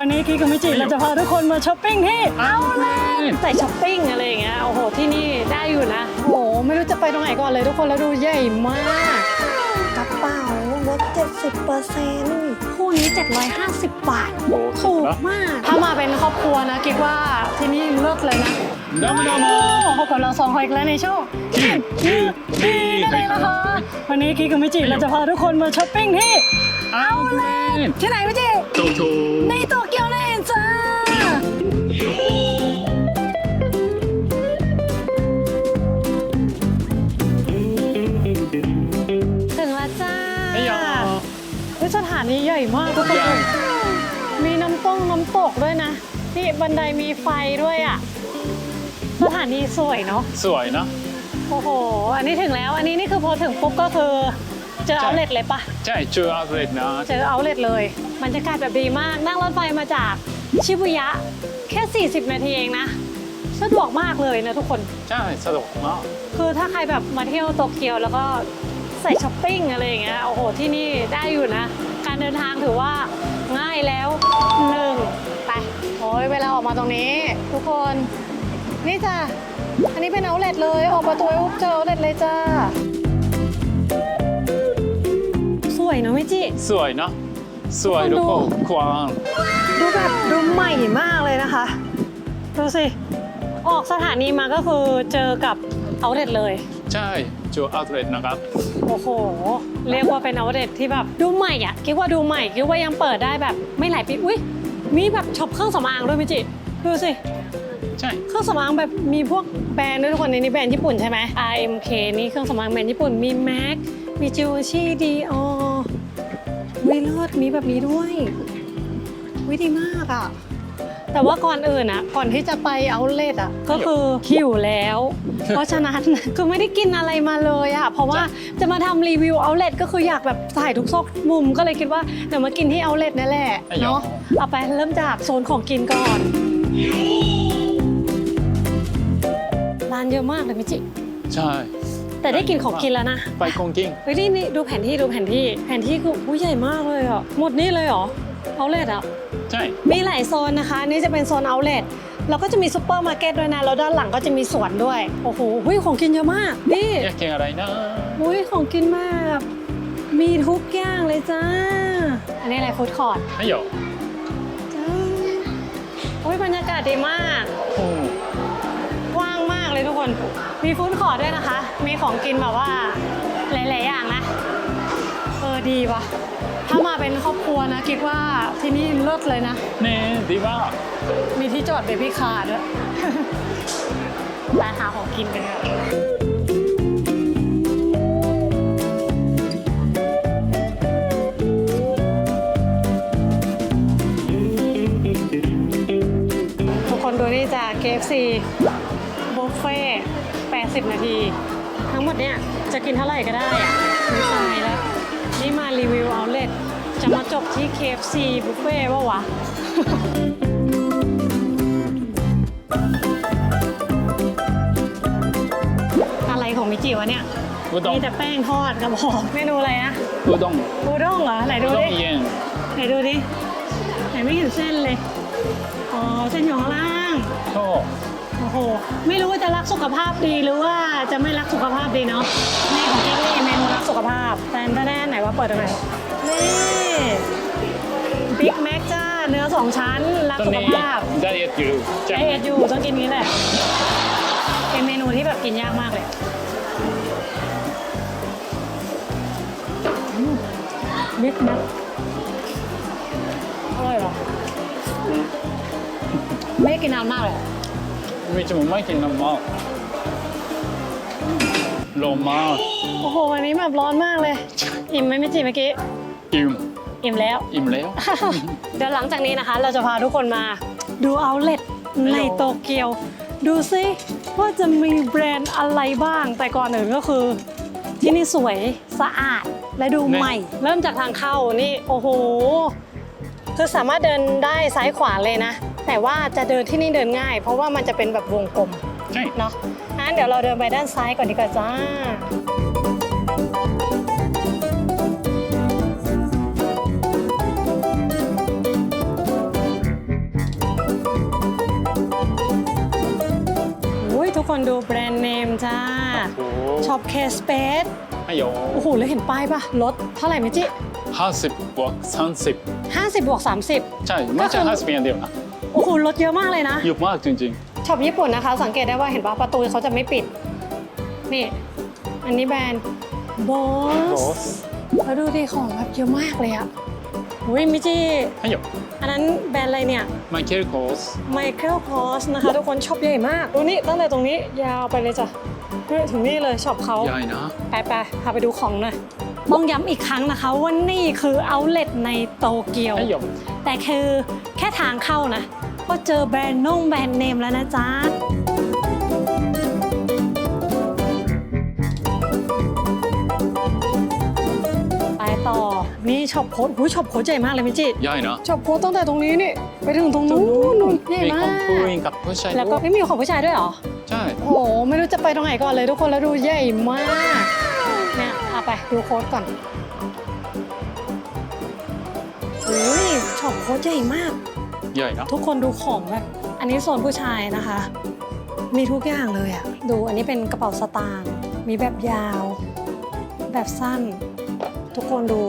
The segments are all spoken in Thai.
วันนี้คิกกับมิจิเราจะพาทุกคนมาช้อปปิ้งที่เอาเลยใส่ช้อปปิ้งอะไรอย่างเงี้ยโอ้โหที่นี่ได้อยู่นะโอ้โหไม่รู้จะไปตรงไหนก่อนเลยทุกคนแล้วดูใหญ่มากกระเป๋าลด70เปอร์เซ็นต์คู่นี้ 750 บาทโอ้ถูกนะมาก ถ้ามาเป็นครอบครัวนะคิดว่าที่นี่เลิศเลยนะดำดำโอ้พบกับเราสองคนอีกแล้วในช่วงคิดคือดีนั่นเองนะคะวันนี้คิกกับมิจิเราจะพาทุกคนมาช้อปปิ้งที่ เอาเล่นที่ไหนมิจิโตโชในโตเกียวนั่นเองจ้าถึงแล้วจ้าไอ้ยาเฮ้ยสถานีใหญ่มากทุกคนใหญ่มีน้ำต้งน้ำตกด้วยนะ นี่บันไดมีไฟด้วยอะ สถานีสวยเนาะ สวยนะโอ้โห อันนี้ถึงแล้ว อันนี้นี่คือพอถึงปุ๊บก็คือ เจอใช่เอาเลทเลยปะใช่เจอเอาเล็นะ เจอเอาเลทเลยบรรยากาศแบบดีมาก นั่งรถไฟมาจากชิบุยะ แค่ 40 นาทีเองนะ สะดวกมากเลยนะทุกคน ใช่สนุกมาก คือถ้าใครแบบมาเที่ยวโตเกียวแล้วก็ใส่ช้อปปิ้งอะไรอย่างเงี้ยโอ้โหที่นี่ได้อยู่นะ การเดินทางถือว่าง่ายแล้วหนึ่งไปโอ้ยเวลาออกมาตรงนี้ ทุกคนนี่จ้ะอันนี้เป็นเอาเลทเลย ออกประตูปุ๊บเจอเอาเลทเลยจ้า วยเนอะมิจิสวยนะสวยคนดูแล้วก็กว้างดูแบบดูใหม่มากเลยนะคะ ดูสิ ออกสถานีมาก็คือเจอกับเอาเลทเลย ใช่เจอเอาเล็นะครับ โอ้โห เรียกว่าเป็นเอาเลทที่แบบดูใหม่อะคิดว่าดูใหม่คิดว่ายังเปิดได้แบบไม่หลายปีอุ้ยมีแบบช็อปเครื่องสำอางด้วยมิจิดูสิใช่เครื่องสำอางแบบมีพวกแบรนด์ด้วยทุกคนในนี้แบรนด์ญี่ปุ่นใช่ไหม RMK นี่เครื่องสำอางแบรนด์ญี่ปุ่นมี MAC มี Givenchy Dior วิ เลิศมีแบบนี้ด้วยวิดีมากอะ แต่ว่าก่อนอื่นอะ ก่อนที่จะไปเอาเลทอะ ก็คือหิวแล้ว เพราะฉะนั้นคือไม่ได้กินอะไรมาเลยอะ เพราะว่าจะมาทำรีวิวเอาเลทก็คืออยากแบบถ่ายทุกซอกมุมก็เลยคิดว่าเดี๋ยวมากินที่เอาเลทนั่นแหละเนาะเอาไปเริ่มจากโซนของกินก่อนร้านเยอะมากเลยมิจิ ใช่ แต่ได้กินของกินแล้วนะไปกงกิ้งเฮ้ยนี่นี่ดูแผนที่ดูแผนที่ แผนที่คืออุ้ยใหญ่มากเลยอะหมดนี่เลยเหรอเอาเลทอะใช่มีหลายโซนนะคะนี่จะเป็นโซนเอาเลทแล้วก็จะมีซูเปอร์มาร์เก็ตด้วยนะแล้วด้านหลังก็จะมีสวนด้วยโอ้โหหุ้ยของกินเยอะมากนี่อยากกินอะไรนะอุ้ยของกินมาก มีทุกอย่างเลยจ้า อันนี้อะไรฟู้ดคอร์ทไม่หยอกจ้าอุ้ยบรรยากาศดีมากโอ้กว้างมาก เลยทุกคน มีฟู้ดคอร์ทด้วยนะคะ มีของกินแบบว่าหลาย ๆ อย่างนะ เออดีว่ะ ถ้ามาเป็นครอบครัวนะคิดว่าที่นี่เลิศเลยนะเน่ดีมากมีที่จอดเบบี้คาร์ด้วยร้านหาของกินกันเถอะทุกคนดูนี่จ้ะ KFC บุ ฟเฟ่ 80 นาที ทั้งหมดเนี่ยจะกินเท่าไหร่ก็ได้อะไม่ตายแล้ว นี่มารีวิวเอาเลทจะมาจบที่ KFC บุฟเฟ่ปะวะอะไรของมิจิวะเนี่ย อุด้ง มีแต่แป้งทอดกระบอกเมนูอะไรนะอุด้งอูด้งเหรอ ไหนอุดูด้งดิเย็นไหนดูดิ ไหนไม่เห็นเส้นเลย อ๋อ เส้นอยู่ข้างล่างโอ้ โอ้โห ไม่รู้ว่าจะรักสุขภาพดีหรือว่าจะไม่รักสุขภาพดีเนาะนี่ของกิ๊กนี่เมนูรักสุขภาพแตนแน่ไหนว่าเปิดตรงไหนนี่บิ๊กแม็กจ้าเนื้อสองชั้น รักตอนสุขนี้ภาพไดเอทอยู่ไดใช่เอทอยู่ต้องกินนี้แหละเป็นเมนูที่แบบกินยากมากเลยบิ๊กแม็กอร่อยเหรอไม่ได้กินนานมากเลย มีจมูกไม่กินน้ำมันโลมากโอ้โหวันนี้แบบร้อนมากเลย อิ่มไหมไม่จีเมื่อกี้ อิ่ม อิ่มแล้ว อิ่มแล้ว เดี๋ยวหลังจากนี้นะคะ เราจะพาทุกคนมาดูเอาเล t ในโตเกียว ดูซิว่าจะมีแบรนด์อะไรบ้าง แต่ก่อนอื่นก็คือ ที่นี่สวยสะอาดและดูแน่ใหม่ เริ่มจากทางเข้านี่ โอ้โห คือสามารถเดินได้ซ้ายขวาเลยนะ แต่ว่าจะเดินที่นี่เดินง่าย เพราะว่ามันจะเป็นแบบวงกลมใช่เนาะงั้นเดี๋ยวเราเดินไปด้านซ้ายก่อนดีกว่าจ้าทุกคนดูแบรนด์เนมจ้าช็อปเคสเปซไม่ยอมโอ้โหแล้วเห็นป้ายป่ะลดเท่าไหร่ไหมจิ50บวก30 50บวก30 ใช่ ไม่ใช่50อย่างเดียวนะ คุณรถเยอะมากเลยนะ หยุบมากจริงๆช็อปญี่ปุ่นนะคะ สังเกตได้ว่าเห็นป่ะประตูเขาจะไม่ปิด นี่ อันนี้แบรนด์บอส Boss แล้วดูดิของแบบเยอะมากเลยอะอุ้ยมิจิๆให้หยุบอันนั้นแบรนด์อะไรเนี่ยไมเคิลคอสไมเคิลคอสนะคะ ทุกคนช็อปใหญ่มาก ดูนี่ตั้งแต่ตรงนี้ยาวไปเลยจ้ะถึงนี่เลยช็อปเขา ใหญ่นะ ไปไปพาไปดูของหน่อย ต้องย้ำอีกครั้งนะคะว่านี่คือเอาเลตในโตเกียว ให้หยุบแต่คือแค่ทางเข้านะ ก็เจอแบรนด์นงแบรนด์เนมแล้วนะจ๊ะไปต่อ นี่ช็อปโค้ดอุ้ยช็อปโค้ดใหญ่มากเลยมิจิใหญ่นะช็อปโค้ดตั้งแต่ตรงนี้นี่ ไปถึงตรงนู้นนู่นใหญ่มีมาของผู้หกญิงกับผู้ชายแล้วก็ไม่มีของผู้ชายด้วยเหรอ ใช่โอ้โห ไม่รู้จะไปตรงไหนก่อนเลยทุกคนแล้วดูใหญ่มากเนี่ยพาไปดูโค้ดก่อนอุ้ยช็อปโค้ดใหญ่มาก ใหญ่นะทุกคนดูของแบบอันนี้โซนผู้ชายนะคะ มีทุกอย่างเลยอะดูอันนี้เป็นกระเป๋าสตางค์มีแบบยาว แบบสั้น ทุกคนดู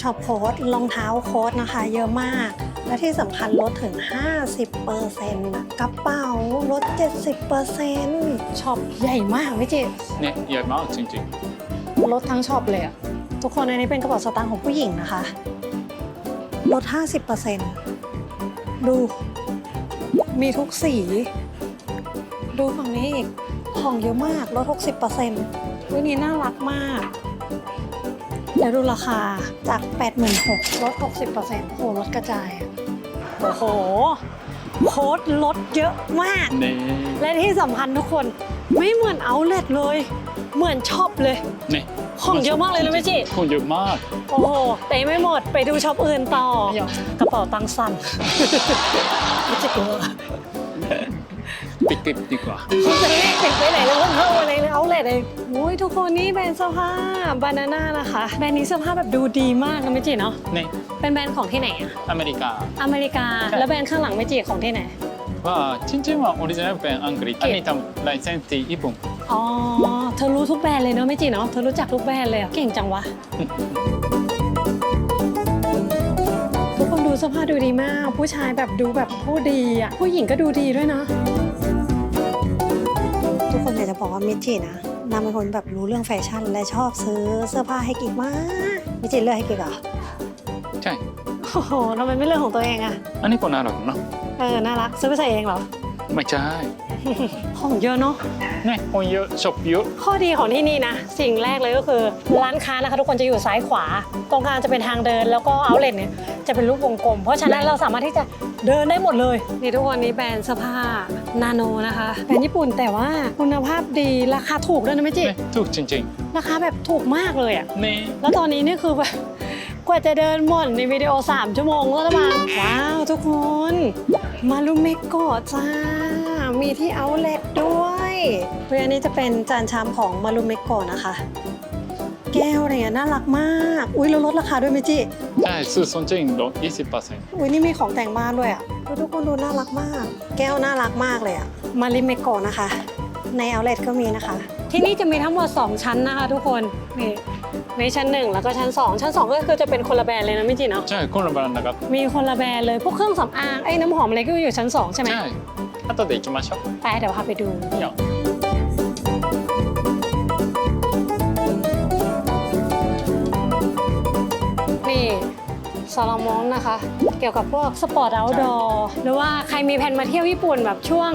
ช็อปโค้ดรองเท้าโค้ดนะคะ เยอะมาก และที่สำคัญลดถึง 50%นะกระเป๋าลด 70%ช็อปใหญ่มากไม่จิเนี่ยใหญ่มากจริงลดทั้งช็อปเลยอะทุกคนอันนี้เป็นกระเป๋าสตางค์ของผู้หญิงนะคะ ลด 50% ดู มีทุกสี ดูฝั่งนี้อีก ของเยอะมากลด 60%วันนี้น่ารักมากแล้วดูราคาจาก 86,000ลด 60%โอ้โหลดกระจายอะโอ้โห โค้ดลดเยอะมากๆนี่และที่สำคัญทุกคนไม่เหมือนเอาเล t เลย เหมือนช็อปเลย นี่ ของเยอะมากเลยนะแม่จิของเยอะมาก โอ้โหแต่ยังไม่หมด ไปดูช็อปอื่นต่อกระเป๋าตังค์สั่นไม่จิกลัวปิดติดดีกว่าคุณจะรีบติดไปไหนแล้วเข้าอะไรเลยเอาเลทเลยโอ้ยทุกคนนี่แบรนด์เสื้อผ้าบานาน่านะคะ แบรนด์นี้เสื้อผ้าแบบดูดีมากนะแม่จิเนาะนี่เป็นแบรนด์ของที่ไหนอะอเมริกา อเมริกาใช่แล้วแบรนด์ข้างหลังแม่จิของที่ไหนว่าจริงๆว่าออริจินัลเป็นอังกฤษอันนี้ทำลายเส้นที่ญี่ปุ่น อ๋อ เธอรู้ทุกแบรนด์เลยเนาะแม่จิเนาะ เธอรู้จักทุกแบรนด์เลยอะเก่งจังวะ ทุกคนดูเสื้อผ้าดูดีมาก ผู้ชายแบบดูแบบผู้ดีอะผู้หญิงก็ดูดีด้วยนะทุกคนอยากจะบอกว่ามิจินะนางเป็นคนแบบรู้เรื่องแฟชั่นและชอบซื้อเสื้อผ้าให้กิกมาก มิจิเลือกให้กิกเหรอใช่ โอ้โหทำไมไม่เลือกของตัวเองอะอันนี้ก็น่ารักนะเออ น่ารัก ซื้อไปใส่เองเหรอ ไม่ใช่ ของเยอะเนาะนี่คนเยอะช็อปเยอะ ข้อดีของที่นี่นะ สิ่งแรกเลยก็คือร้านค้านะคะทุกคนจะอยู่ซ้ายขวา ตรงกลางจะเป็นทางเดินแล้วก็เอาเลทเนี่ยจะเป็นรูปวงกลม เพราะฉะนั้นเราสามารถที่จะเดินได้หมดเลยนี่ทุกวันนี้แบรนด์เสื้อผ้านาโนนะคะแบรนด์ญี่ปุ่นแต่ว่าคุณภาพดีราคาถูกด้วยนะแม่จินี่ถูกจริงราคาแบบถูกมากเลยอะๆนี่แล้วตอนนี้นี่คือแบบกว่าจะเดินหมดในวิดีโอ 3 ชั่วโมงแล้วละมั้งว้าวทุกคน มารุเมโกะจ้า มีที่เอาเล t ด้วยเรื่องนี้จะเป็นจานชามของมารุเมโกะนะคะ แก้วอะไรเงี้ยน่ารักมาก อุ้ยแล้วลดราคาด้วยไหมจิใช่ซื้อสนจริงลด20%อุ้ยนี่มีของแต่งบ้านด้วยอะดูทุกคนดูน่ารักมาก แก้วน่ารักมากเลยอะมาริเมโกะนะคะ ในเอาเล t ก็มีนะคะ ที่นี่จะมีทั้งหมด 2 ชั้นนะคะ ทุกคนนี่ในชั้น1แล้วก็ชั้น 2 ชั้น 2 ก็คือจะเป็นคนละแบรนด์เลยนะไม่จิเนาะใช่คนละแบรนด์นะครับมีคนละแบรนด์เลยพวกเครื่องสำอางไอ้น้ำหอมอะไรก็อยู่ชั้น 2 ใช่ไหมใช่ 後で行きましょう ไปเดี๋ยวพาไปดู いいよ นี่ซาลามอนนะคะ เกี่ยวกับพวกสปอร์ต o อ t ดอร์หรือว่าใครมีแผนมาเที่ยวญี่ปุ่นแบบช่วง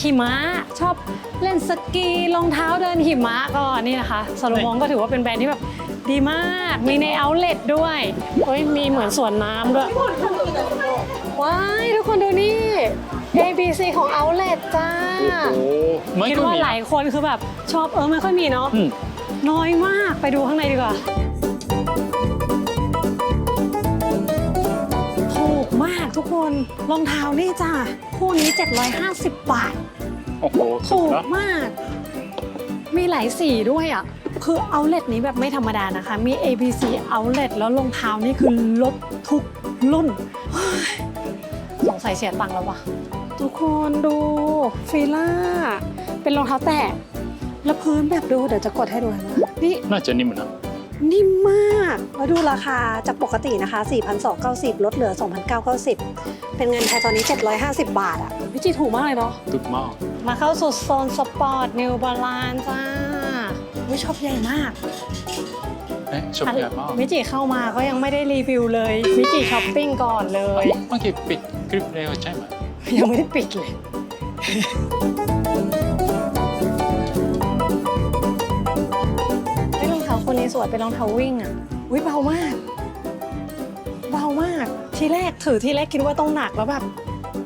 หิมะ ชอบเล่นสกีรองเท้าเดินหิมะก็นี่นะคะซาลามอนก็ถือว่าเป็นแบรนด์ที่แบบดีมาก มีในเอาเล t ด้วยเฮ้ยมีเหมือนสวนน้ำด้วย ว้าย ทุกคนดูนี่ A B C ของ Outlet จ้า โอ้โหไม่คิดค่อยว่ามีหลายคนคือแบบชอบเออไม่ค่อยมีเนาะอืมน้อยมากไปดูข้างในดีกว่า ถูกมากทุกคนรองเท้านี่จ้าคู่นี้ 750 บาท โอ้โหถูถูกกนะมาก มีหลายสีด้วยอะ คือเอาเล t นี้แบบไม่ธรรมดานะคะ มี ABC Outlet แล้วรองเท้านี่คือลดทุกรุ่นเฮ้ยสงสัยเสียตังค์แล้ววะ ทุกคนดูฟิล่า เป็นรองเท้าแตะแล้วพื้นแบบดูเดี๋ยวจะกดให้ดูนะนี่น่าจะนิ่มนะนิ่มมาก แล้วดูราคาจากปกตินะคะ 4,290 ลดเหลือ 2,990 เป็นเงินไทยตอนนี้ 750 บาทอะวิจิถูกมากเลยเนาะถูกมาก มาเข้าสู่โซนสปอร์ตนิวบาลานจ้าวิชอบใหญ่มากเอ๊ะชอบใหญ่มากมิจิเข้ามาก็ยังไม่ได้รีวิวเลย มิจิช้อปปิ้งก่อนเลยเมื่อกี้ปิดคลิปเร็วใช่ไหม ยังไม่ได้ปิดเลยเฮ้ยรองเท้าคนนี้สวยเป็นรองเท้าวิ่งอะวิเบามาก เบามาก ทีแรกถือทีแรกคิดว่าต้องหนักแล้วแบบ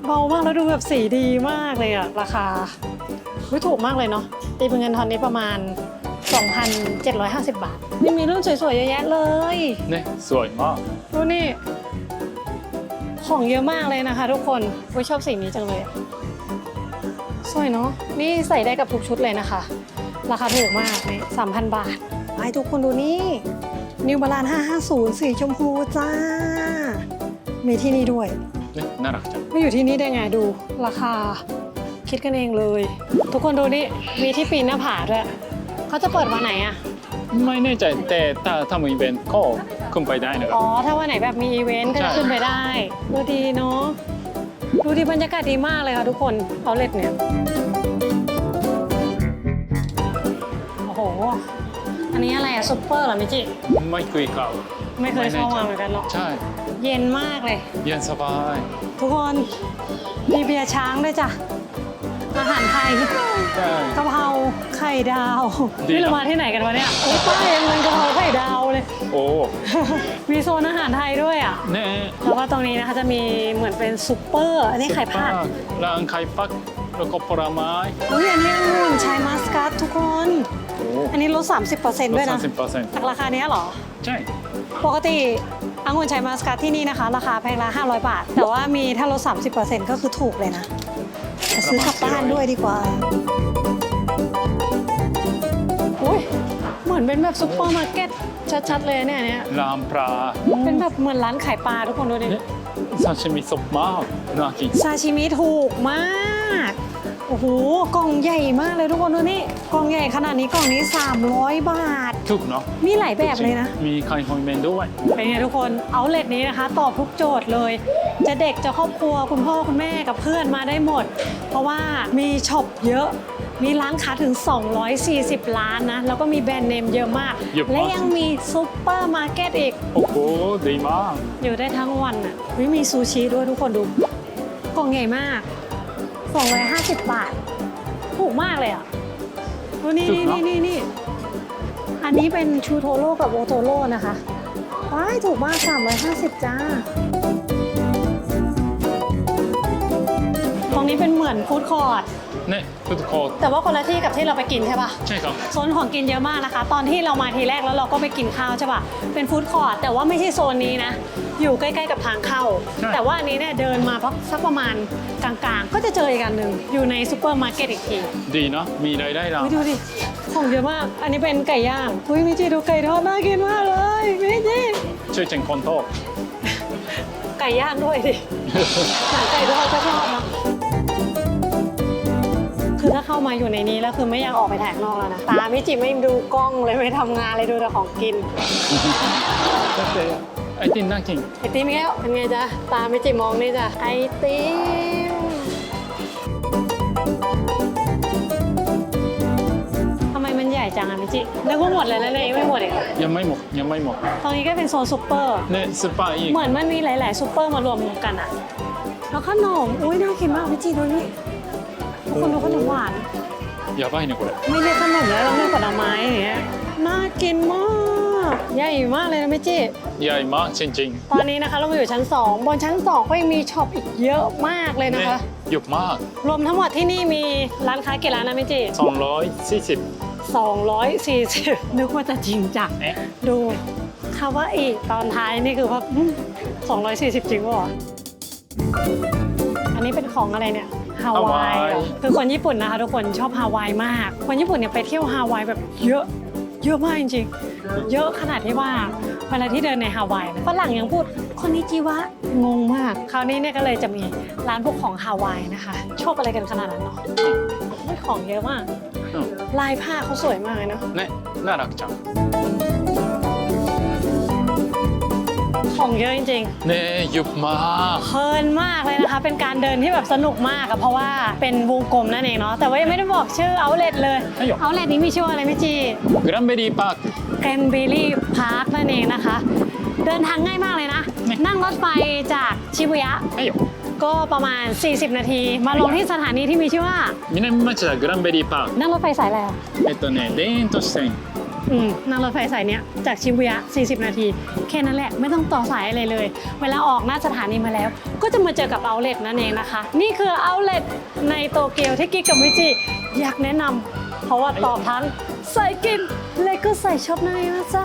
เบามากแล้วดูแบบสีดีมากเลยอะราคาวิถูกมากเลยเนาะตีเป็นเงินทอนนี้ประมาณ 2,750 บาทนี่มีรุ่นสวยๆเยอะแยะเลยเนี่ยสวยมากดูนี่ ของเยอะมากเลยนะคะ ทุกคนวิชอบสีนี้จังเลยอะสวยเนาะ นี่ใส่ได้กับทุกชุดเลยนะคะ ราคาถูกมากนี่3,000บาทไอ้ทุกคนดูนี่นิวบาลาน550 สีชมพูจ้า มีที่นี่ด้วยเนี่ยน่ารักจังไม่อยู่ที่นี่ได้ไงดู ราคาคิดกันเองเลย ทุกคนดูนี่ มีที่ปีนหน้าผาด้วยเขาจะเปิดวันไหนอะไม่แน่ใจแต่ถ้าทำอีเวนต์ก็ ขึ้นไปได้นะครัอ๋บอถ้าวันไหนแบบมีอีเวนต์ก็จะใช่ขึ้นไปได้ ดูดีเนาะ ดูดีบรรยากาศดีมากเลยค่ะทุกคนเอาเล็ดเนี่ย โอ้โห อันนี้อะไรอะซุปเปอร์เหรอมิจิ ไม่เคยเข้าไม่เคยเข้ามาเหมือนกันเนาะใช่ เย็นมากเลย เย็นสบาย ทุกคนมีเบียร์ช้างด้วยจ้ะ อาหารไทยใช่ กะเพราไข่ดาวดีนี่เราเนอะมาที่ไหนกันวะเนี่ยโอ้ยป้ายยังเป็นกะเพราไข่ดาวเลย โอ้มีโซนอาหารไทยด้วยอะเนี่ยแล้วก็ตรงนี้นะคะจะมีเหมือนเป็นซุปเปอร์อันนี้ไข่ผัดร้านไข่ปักแล้วก็ผลไม้อุ้ยอันนี้องุ่นชายมัสกัสทุกคน โอ้อันนี้ลด 30%ด้วยสานะมสิบเปอร์เซ็นต์จากราคาเนี้ยเหรอ ใช่ปกติองุ่นชายมัสกัสที่นี่นะคะ ราคาแพงละ500 บาท แต่ว่ามีถ้าลด 30%ก็คือถูกเลยนะ ซื้อกลับบ้านด้วยดีกว่าอุ้ยเหมือนเป็นแบบซุปเปอร์มาร์เก็ตชัดๆเลยเนี่ยเนี่ยรามปลาเป็นแบบเหมือนร้านขายปลาทุกคนดูดิเนี่ยซาชิมิสดมากน่ากินซาชิมิถูกมาก โอ้โห กล่องใหญ่มากเลยทุกคนดูนี่ กล่องใหญ่ขนาดนี้กล่องนี้ 300 บาท ถูกเนาะมีหลายแบบเลยนะ มีไข่หอยเมนด้วย เป็นไงทุกคนเอาเลทนี้นะคะ ตอบทุกโจทย์เลย จะเด็กจะครอบครัวคุณพ่อคุณแม่กับเพื่อนมาได้หมด เพราะว่ามีช็อปเยอะ มีร้านค้าถึง 240 ล้านนะ แล้วก็มีแบรนด์เนมเยอะมาก เยอะมาก และยังมีซุปเปอร์มาร์เก็ตอีก โอ้โหดีมาก อยู่ได้ทั้งวันอะวิมีซูชิด้วยทุกคนดู กล่องใหญ่มาก 250 บาท ถูกมากเลยอะดูนี่ถูกนี่เนอะนี่นี่นี่อันนี้เป็นชูโทโร่กับโอโทโร่นะคะ ว้ายถูกมาก 350 จ้า ตรงนี้เป็นเหมือนฟู้ดคอร์ทเนี่ยฟุตโคร์แต่ว่าคนละที่กับที่เราไปกินใช่ปะใช่ครับโซนของกินเยอะมากนะคะ ตอนที่เรามาทีแรกแล้วเราก็ไปกินข้าวใช่ปะเป็นฟู้ดคอร์ทแต่ว่าไม่ใช่โซนนี้นะ อยู่ใกล้ๆกับทางเข้า ใช่ แต่ว่าอันนี้เนี่ยเดินมาสักประมาณกลางๆ ก็จะเจออีกอันหนึ่งอยู่ในซูเปอร์มาร์เก็ตอีกทีดีเนาะมีรายได้เรา อุ๊ยดูดิของเยอะมาก อันนี้เป็นไก่ย่างอุ้ยมิจิดูไก่ทอดน่ากินมากเลยมิจิช่วยเจงคอนโต ไก่ย่างด้วยดิหนังไก่ทอดก็ชอบนะคือถ้าเข้ามาอยู่ในนี้แล้วคือไม่อยากออกไปถ่ายข้างนอกแล้วนะตามิจิไม่ดูกล้องเลยไม่ทำงานเลยดูแต่ของกินแต่ ไอติมน่ากิน ไอติมแก้วเป็นไงจ๊ะ ตามิจิมองนี่จ้ะ ไอติมทำไมมันใหญ่จังอะมิจินึกว่าหมดเลยแล้วเนี่ยยังไม่หมดอีกเหรอ ยังไม่หมดยังไม่หมด ตรงนี้ก็เป็นโซนซุปเปอร์ เนี่ยสปาอีก เหมือนมันมีหลาย ๆ ซุปเปอร์มารวมกันอะแล้วขนม อุ้ยน่ากินมากมิจิดูนี่ทุกคนดูขนมหวาน やばいねこれ ไม่เรียกขนมแล้วเราเรียกผลไม้อย่างเงี้ย น่ากินมาก ใหญ่มากเลยนะมิจิใหญ่มากจริงตอนนี้นะคะเรามาอยู่ชั้น 2 บนชั้น 2 ก็ยังมีช็อปอีกเยอะมากเลยๆนะเนี่ยคะเยอะมาก รวมทั้งหมดที่นี่มีร้านค้ากี่ร้านนะมิจิ240 240 นึกว่าจะจริงจัง เอ๊ะ ดูคาว่าอีกตอนท้ายนี่คือว่าอืม240 จริงวะอันนี้เป็นของอะไรเนี่ยฮาวายเหรอคือคนญี่ปุ่นนะคะ ทุกคนชอบฮาวายมาก คนญี่ปุ่นเนี่ยไปเที่ยวฮาวายแบบเยอะ เยอะมากจริงๆ เยอะขนาดที่ว่าเวลาที่เดินในฮาวายนะฝรั่งยังพูดคนนี้จีวะงงมาก คราวนี้เนี่ยก็เลยจะมีร้านพวกของฮาวายนะคะโชคอะไรกันขนาดนั้นเนาะของเยอะมาก ลายผ้าเขาสวยมากเนาะเนี่น่ารักจังของเยอะจริงๆเนี่ยยุบมาเพลินมากเลยนะคะ เป็นการเดินที่แบบสนุกมากอะเพราะว่าเป็นวงกลมนั่นเองเนาะ แต่ว่ายังไม่ได้บอกชื่อเอาเลทเลย เอาเลทนี้มีชื่ออะไรไม่จีกรัม b e r r y Park เกรนเบลลี่พาร์คนั่นเองนะคะ เดินทางง่ายมากเลยนะ นั่งรถไฟจากชิบุยะก็ประมาณ 40 นาที มาลงที่สถานีที่มีชื่อว่ามินามิมาจากกรันเบลลี่พาร์คนั่งรถไฟสายอะไรอะเอตโตเน่เดนโตสเซนอืมนั่งรถไฟสายเนี้ยจากชิบุยะ 40 นาที แค่นั้นแหละไม่ต้องต่อสายอะไรเลย เวลาออกหน้าสถานีมาแล้ว ก็จะมาเจอกับเอาเล็ตนั่นเองนะคะ นี่คือเอาเล็ตในโตเกียวที่กิ๊กกับมิจิอยากแนะนำเพราะว่าตอบทั้งใส่กิน แลยก็ใส่ช็อปในนะจ๊ะ